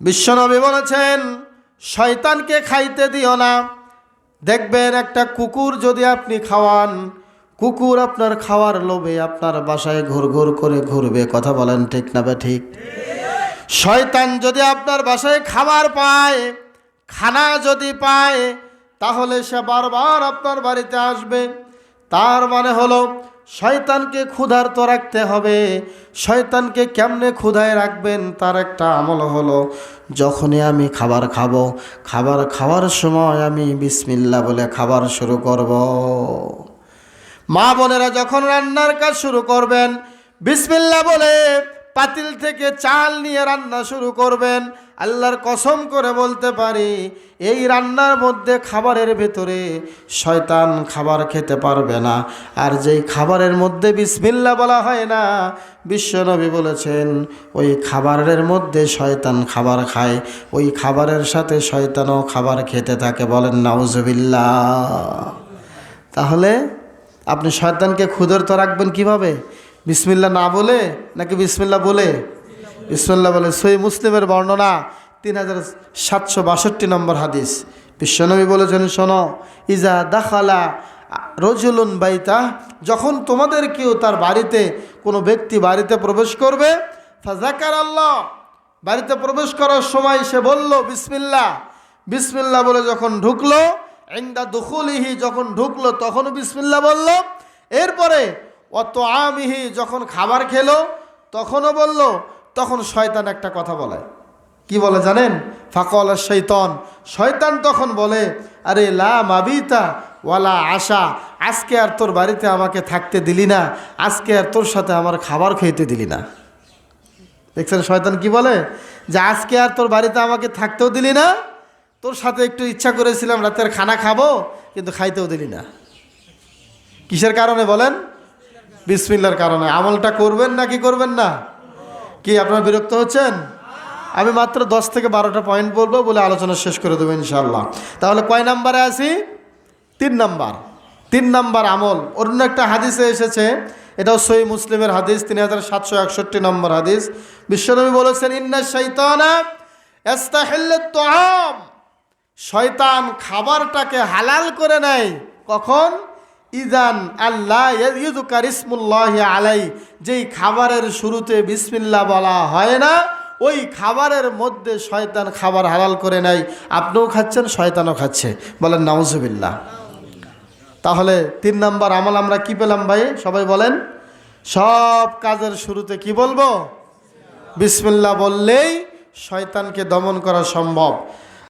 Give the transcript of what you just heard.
বিশ্বনবী বলেছেন, শয়তানকে খাইতে দিও না। দেখবেন একটা কুকুর যদি আপনি খাওয়ান, কুকুর আপনার খাওয়ার লোভে আপনার বাসায় ঘুর ঘুর করে ঘুরবে। কথা বলেন ঠিক না বে ঠিক? শয়তান যদি আপনার বাসায় খাবার পায়, খানা যদি পায়, তাহলে সে বারবার আপনার বাড়িতে আসবে। তার মানে হলো শয়তানকে ক্ষুধার্ত রাখতে হবে শয়তানকে কেমনে ক্ষুধায় রাখবেন তার একটা আমল হলো, যখনই আমি খাবার খাব, খাবার খাওয়ার সময় আমি বিসমিল্লা বলে খাবার শুরু করব। মা বোনেরা, যখন রান্নার কাজ শুরু করবেন বিসমিল্লা বলে পাতিল থেকে চাল নিয়ে রান্না শুরু করবেন। আল্লাহর কসম করে বলতে পারি, এই রান্নার মধ্যে খাবারের ভেতরে শয়তান খাবার খেতে পারবে না। আর যেই খাবারের মধ্যে বিসমিল্লা বলা হয় না বিশ্বনবী বলেছেন, ওই খাবারের মধ্যে শয়তান খাবার খায়, ওই খাবারের সাথে শয়তানও খাবার খেতে থাকে বলেন নাউজবিল্লা তাহলে আপনি শয়তানকে ক্ষুধার্ত রাখবেন কীভাবে? বিসমিল্লা না বলে? নাকি বিসমিল্লা বলে? বিসমিল্লা বলে। সই মুসলিমের বর্ণনা তিন হাজার সাতশো বাষট্টি নম্বর হাদিস। বিশ্বনবী বলেছেন, শোনো, ইজা দাখালা রজুলুন বাইতা যখন তোমাদের কেউ তার বাড়িতে কোনো ব্যক্তি বাড়িতে প্রবেশ করবে ফাজাকার আল্লাহ বাড়িতে প্রবেশ করার সময় সে বলল বিসমিল্লা বিসমিল্লা বলে যখন ঢুকলো, ইন্দা দুখুলিহি যখন ঢুকলো তখনও বিসমিল্লা বলল। এরপরে অত আমিহি যখন খাবার খেলো, তখনও বলল, তখন শয়তান একটা কথা বলে। কি বলে জানেন? ফাকল শৈতন। শয়তান তখন বলে, আরে লা মাবিতা ওয়ালা আশা, আজকে আর তোর বাড়িতে আমাকে থাকতে দিলি না, আজকে আর তোর সাথে আমার খাবার খেতে দিলি না। দেখছেন শয়তান কি বলে? যে আজকে আর তোর বাড়িতে আমাকে থাকতেও দিলি না, তোর সাথে একটু ইচ্ছা করেছিলাম রাতের খানা খাব, কিন্তু খাইতেও দিলি না। কিসের কারণে বলেন? বিসমিল্লার কারণে। আমলটা করবেন না কি করবেন না? কি, আপনারা বিরক্ত হচ্ছেন? আমি মাত্র দশ থেকে বারোটা পয়েন্ট বলব বলে আলোচনা শেষ করে দেবো ইনশাল্লাহ তাহলে কয় নাম্বারে আছি? তিন নাম্বার। তিন নাম্বার আমল। অন্য একটা হাদিসে এসেছে, এটাও সই মুসলিমের হাদিস, তিন হাজার সাতশো একষট্টি নম্বর হাদিস। বিশ্বনবী বলেছেন, ইন্না শৈতানা শয়তান খাবারটাকে হালাল করে নেয় কখন? ইজান আল্লাহ ইউজুকার ইসমুল্লাহ আলাই, যেই খাবারের শুরুতে বিসমিল্লা বলা হয় না, ওই খাবারের মধ্যে শয়তান খাবার হালাল করে নেয়। আপনিও খাচ্ছেন, শয়তানও খাচ্ছে। বলেন, নাউজুবিল্লাহ। তাহলে তিন নম্বর আমল আমরা কি পেলাম ভাই? সবাই বলেন। সব কাজের শুরুতে কি বলব? বিসমিল্লা বললেই শয়তানকে দমন করা সম্ভব।